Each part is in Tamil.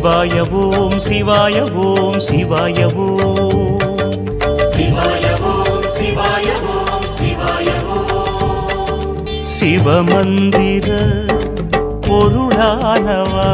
சிவாய ஓம் சிவாய ஓம் சிவாய ஓம் சிவமந்திர பொருளானவா?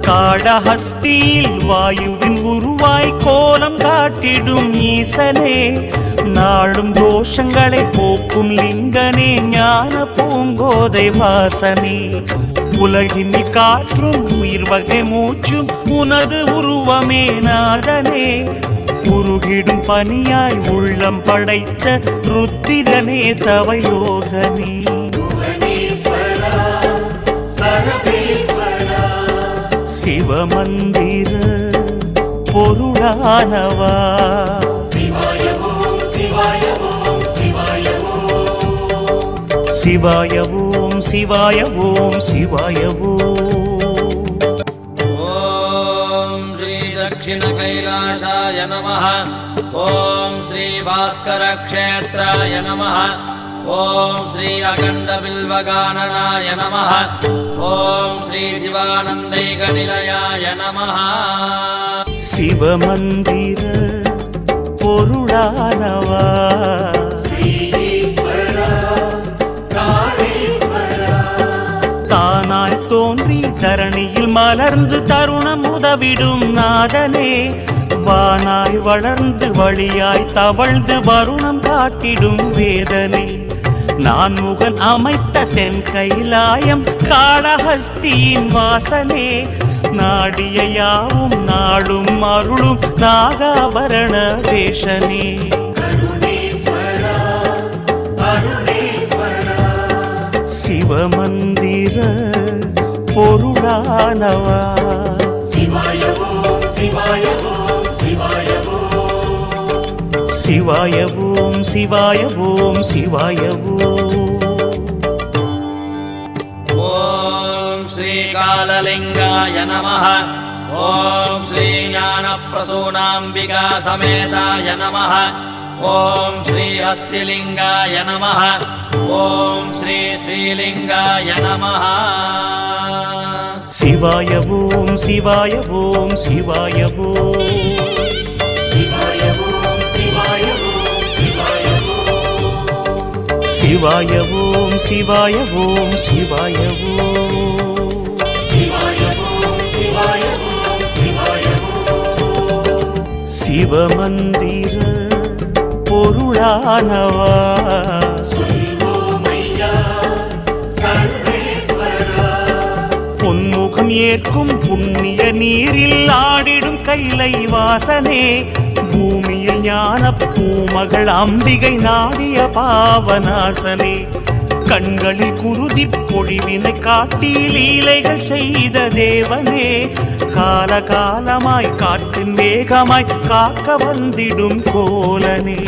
காடஹஸ்தியில் வாயுவின் உருவாய் கோலம் காட்டிடும் ஈசனே நாளும் தோஷங்களை போக்கும் லிங்கனே ஞான பூங்கோதை வாசனே. உலகினில் காற்றும் உயிர் வகை மூச்சும் உனது உருவமே நாதனே. உருகிடும் பனியாய் உள்ளம் படைத்த ருத்திரனே தவயோகனே. சிவமந்திர ஞானவா? சிவாய ஓம் சிவாய ஓம் சிவாய ஓம் ஸ்ரீ தட்சிண கைலாசாய நம ஓம் ஸ்ரீ பாஸ்கர கஷேத்ராய நம ஓம் ஸ்ரீ அகண்ட பில்வகானனாய நம ஓம் ஸ்ரீ சிவானந்தை கணிலயாய நமஹா. சிவமந்திர பொருளானவா? தானாய் தோன்றி தரணியில் மலர்ந்து தருணம் உதவிடும் நாதனே. வானாய் வளர்ந்து வழியாய் தவழ்ந்து வருணம் காட்டிடும் வேதனை. நான் முகன் அமைத்த தென் கைலாயம் காளஹஸ்தியின் வாசனே. நாடிய யாவும் நாடும் அருளும் நாகாபரண வேஷனே சிவமந்திர பொருளானவா. சிவாய ஓம் சிவாய ஓம் சிவாய ஓம் त्रैकाललिङ्गाय नमः ॐ श्रीज्ञानप्रसूनाम्बिका समेताय नमः ॐ श्रीहस्तिलिङ्गाय नमः ॐ श्री श्रीलिङ्गाय नमः शिवाय ॐ शिवाय ॐ शिवाय ॐ शिवाय ॐ शिवाय ॐ शिवाय ॐ சிவமந்திர பொருளானவா? பொன்முகம் ஏற்கும் புண்ணிய நீரில் ஆடிடும் கைலை வாசனே பூமியில் ஞான பூமகள் அம்பிகை நாடிய பாவநாசனே. கண்களில் குருதி பொழிவினை காட்டி லீலைகள் செய்த தேவனே காலகாலமாய் காற்றின் வேகமாய் காக்க வந்திடும் கோலனே.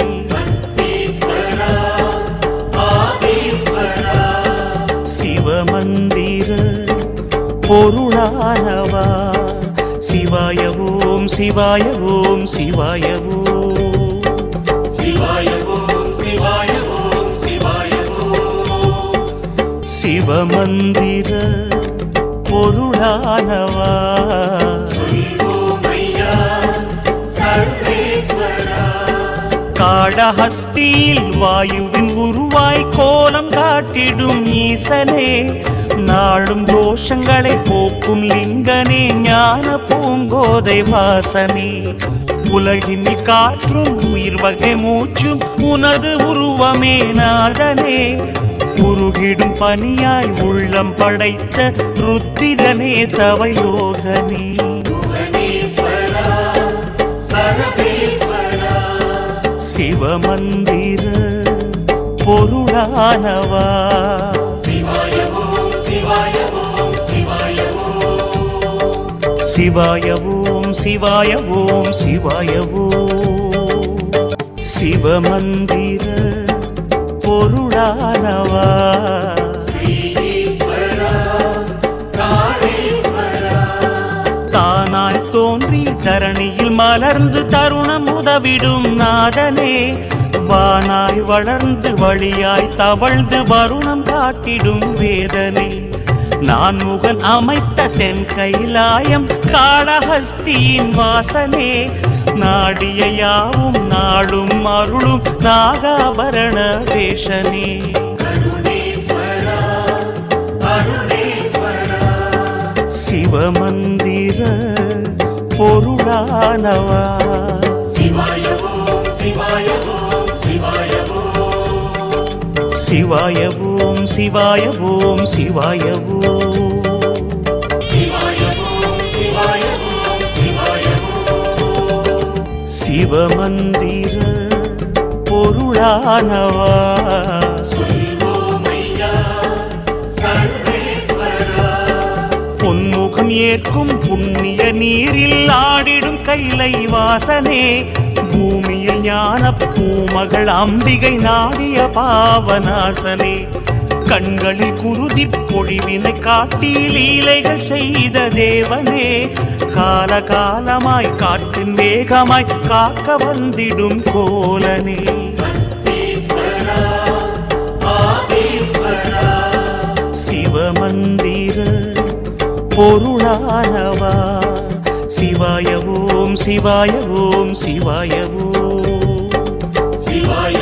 சிவமந்திர பொருளானவா? சிவாய ஓம் சிவாய ஓம் சிவாய ஓம். சிவமந்திர பொருளானவா? காடஹஸ்தியில் வாயுவின் உருவாய் கோலம் காட்டிடும் ஈசனே நாளும் தோஷங்களை போக்கும் லிங்கனே ஞான பூங்கோதை வாசனே. உலகினில் காற்றும் உயிர் வகை மூச்சும் உனது உருவமே நாதனே. உருகிடும் பனியாய் உள்ளம் படைத்த ருத்திரனே தவயோகனே. சிவமந்திர பொருளானவா. சிவாய ஓம் சிவாய ஓம் சிவாய ஓம் சிவாய ஓம் சிவாய ஓம் சிவாய ஓம் சிவமந்திர பொருளானவா? தானாய் தோன்றி தரணியில் மலர்ந்து தருணம் உதவிடும் நாதனே வானாய் வளர்ந்து வழியாய் தவழ்ந்து வருணம் காட்டிடும் வேதனை. நான் முகன் அமைத்த தென் கைலாயம் காளஹஸ்தியின் வாசனே நாடிய யாவும் நாளும் அருளும் நாகாபரண வேஷனே சிவமந்திர பொருளானவா. சிவாய ஓம் சிவாய ஓம் சிவாய ஓம் சிவமந்திர பொருளானவா? பொன்முகம் ஏற்கும் புண்ணிய நீரில் ஆடிடும் கைலை வாசனே பூமியில் ஞான பூமகள் அம்பிகை நாடிய பாவநாசனே. கண்களில் குருதி பொழிவினை காட்டி லீலைகள் செய்த தேவனே காலகாலமாய் காற்றின் வேகமாய் காக்க வந்திடும் கோலனே. சிவமந்திர பொருளானவா? சிவாய ஓம் சிவாய ஓம் சிவாய ஓம் சிவாய